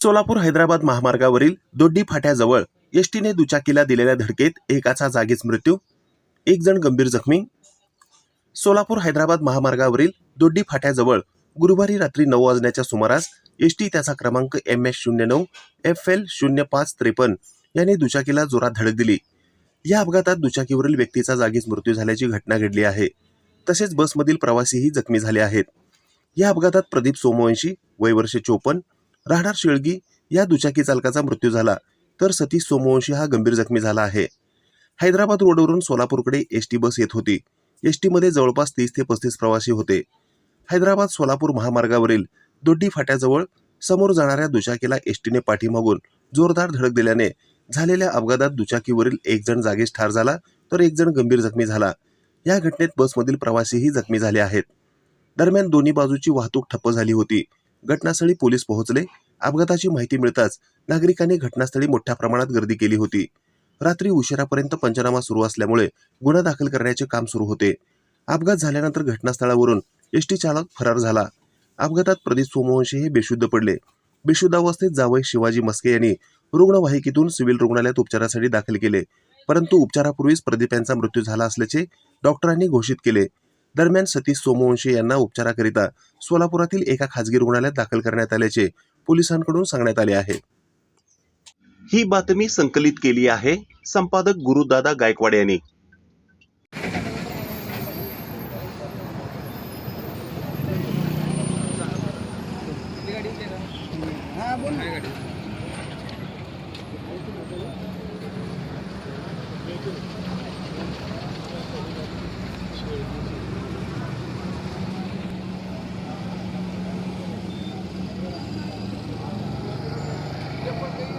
सोलापूर हैदराबाद महामार्गावरील दोड्डी फाट्याजवळ एसटीने दुचाकीला दिलेल्या धडकेत एकाचा जागीच मृत्यू एक जण गंभीर जखमी. सोलापूर हैदराबाद महामार्गावरील दोड्डी फाट्याजवळ गुरुवारी रात्री नऊ वाजण्याच्या सुमारास एसटी त्याचा क्रमांक एम एस शून्य नऊ एफ एल शून्य पाच त्रेपन्न याने दुचाकीला जोरात धडक दिली. या अपघातात दुचाकीवरील व्यक्तीचा जागीच मृत्यू झाल्याची घटना घडली आहे. तसेच बसमधील प्रवासीही जखमी झाले आहेत. या अपघातात प्रदीप सोमवंशी वय वर्ष चोपन्न राहणार शिळगी या दुचाकी चालकाचा मृत्यू झाला. तर सतीश सोमवंशी हा गंभीर जखमी झाला आहे. हैदराबाद रोडवरून सोलापूरकडे एस टी बस येत होती. एस टीमध्ये जवळपास तीस ते पस्तीस प्रवासी होते. हैदराबाद सोलापूर महामार्गावरील दोड्डी फाट्याजवळ समोर जाणाऱ्या दुचाकीला एस टीने पाठीमागून जोरदार धडक दिल्याने झालेल्या अपघातात दुचाकीवरील एक जण जागीच ठार झाला तर एक जण गंभीर जखमी झाला. या घटनेत बसमधील प्रवासीही जखमी झाले आहेत. दरम्यान दोन्ही बाजूची वाहतूक ठप्प झाली होती. घटनास्थळी पोलीस पोहोचले. अपघाताची माहिती मिळताच नागरिकांनी घटनास्थळी मोठ्या प्रमाणात गर्दी केली होती. रात्री उशिरापर्यंत पंचनामा सुरू असल्यामुळे गुन्हा दाखल करण्याचे काम सुरू होते. अपघात झाल्यानंतर घटनास्थळावरून एसटी चालक फरार झाला. अपघातात प्रदीप सोमवंशी हे बेशुद्ध पडले. बेशुद्धावस्थेत जावई शिवाजी मस्के यांनी रुग्णवाहिकेतून सिव्हिल रुग्णालयात उपचारासाठी दाखल केले. परंतु उपचारापूर्वीच प्रदीप यांचा मृत्यू झाला असल्याचे डॉक्टरांनी घोषित केले. दरम्यान सतीश सोमवंशी यांना उपचाराकरिता सोलापुरातील एका खासगी रुग्णालयात दाखल करण्यात आल्याचे पोलिसांकडून सांगण्यात आले आहे. ही बातमी संकलित केली आहे संपादक गुरुदादा गायकवाड यांनी.